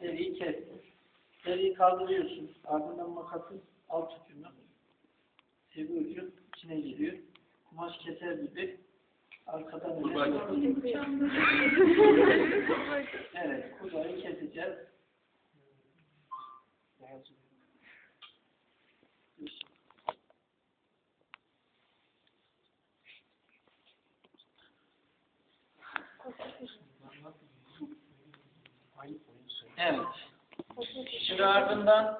deriyi kestin. Deriyi kaldırıyorsun. Ardından makasın alt ucunu sivri ucu içine giriyor. Kumaş keser gibi arkadan Evet, kurbağayı keseceğiz. Evet. Şimdi ardından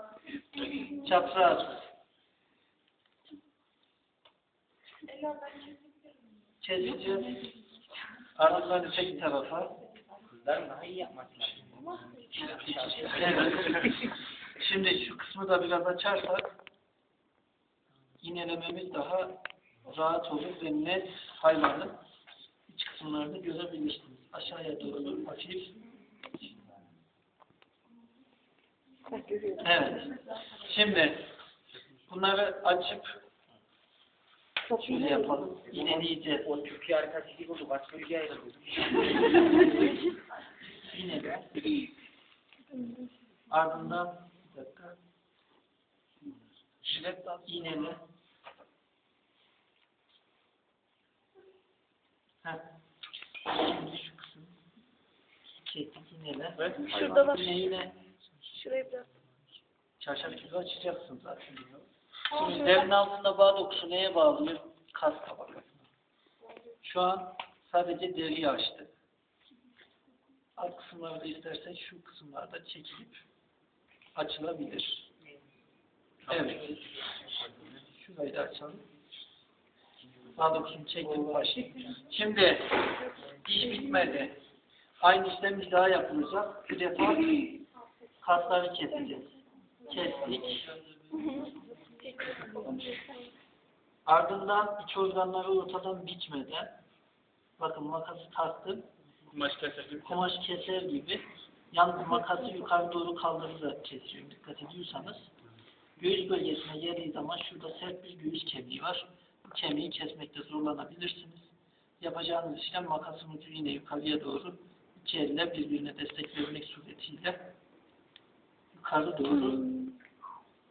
çapraz keseceğiz. Ardından öteki tarafa. Kızların daha iyi lazım. Evet. Şimdi şu kısmı da biraz açarsak iğnelememiz daha rahat olur ve net hayvanın iç kısımlarını görebilirsiniz. Aşağıya doğru hafif. Evet. Şimdi bunları açıp şöyle yapalım. İğneleyeceğiz. O Türkiye haritası gibi oldu. Başka ülkeye ayrıldı. İğnele. Ardından bir dakika. Jilet iğnele. Heh. Şimdi şu kısım. Kestik iğnele. Şurada var. Yine yine Şurayı biraz. çarşaf gibi açacaksın zaten. Şimdi derin altında bağ dokusu neye bağlıyor? Kas tabakasına. Şu an sadece deriyi açtı. Alt kısımlarda istersek şu kısımlarda çekilip açılabilir. Evet. Şurayı da açalım. Bağ dokusunu çektim başlayayım. Şimdi iş bitmedi. Aynı işlem bir daha yapılacak. Bu defa kasları keseceğiz. Kestik. Ardından iç organları ortadan biçmeden bakın makası taktım. Kumaş keser gibi. Kumaş keser gibi yalnız makası yukarı doğru kaldırarak kesiyorum. Dikkat ediyorsanız göğüs bölgesine geldiği zaman şurada sert bir göğüs kemiği var. Bu kemiği kesmekte zorlanabilirsiniz. Yapacağınız işlem makasın ucu yine yukarıya doğru iki elle birbirine destek vermek suretiyle yukarı doğru.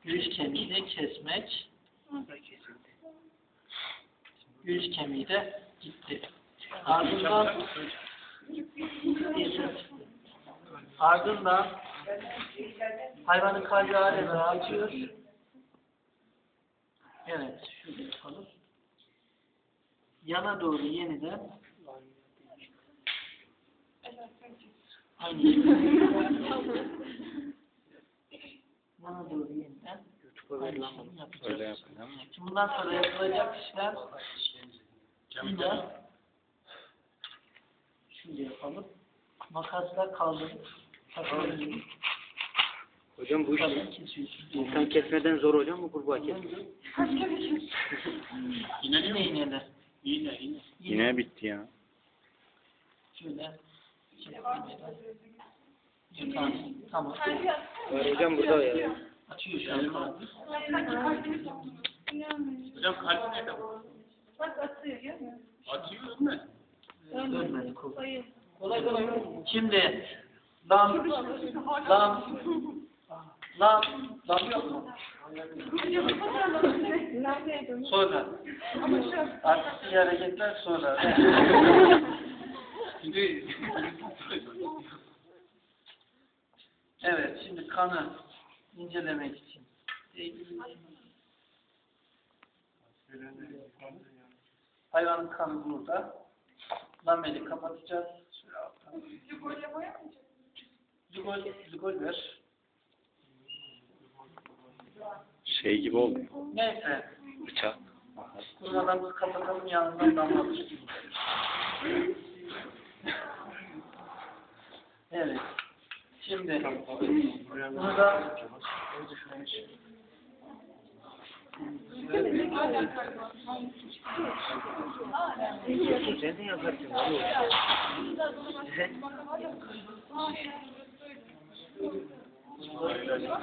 Göğüs kemiğini kesmek. Göğüs kemiği de gitti. Ardından ardından hayvanın kalbi adeta açıyor. Evet, şöyle yapalım. Yana doğru yeniden. Aynı şekilde yana doğru yeniden şeyi yapacağız. Bundan sonra yapılacak işlem yine şöyle yapalım. Makasla kaldırıp takıyoruz. Hocam bu iş insan kesmeden zor hocam mı kurbağa kesmek? Yine Yine iğneler. Yine yine. Yine bitti ya. Şöyle. Tamam. Var hocam burada ya. Açıyor şu an. kalbi. Hocam kalp nerede bu? Bak atıyor musun? Atıyor mu? Hayır. Kolay kolay. Şimdi lam lam lam lam yok mu? Sonra. Artistik hareketler sonra. Şimdi Evet, şimdi kanı incelemek için. Hayvanın kanı burada. Lameli kapatacağız. Şöyle alttan. Ligol, ligol ver. Şey gibi oldu. Neyse. Bıçak. Kurmadan kapatalım yanından damlatır. Evet. Şimdi bunu da yaparsın. Hadi hocam.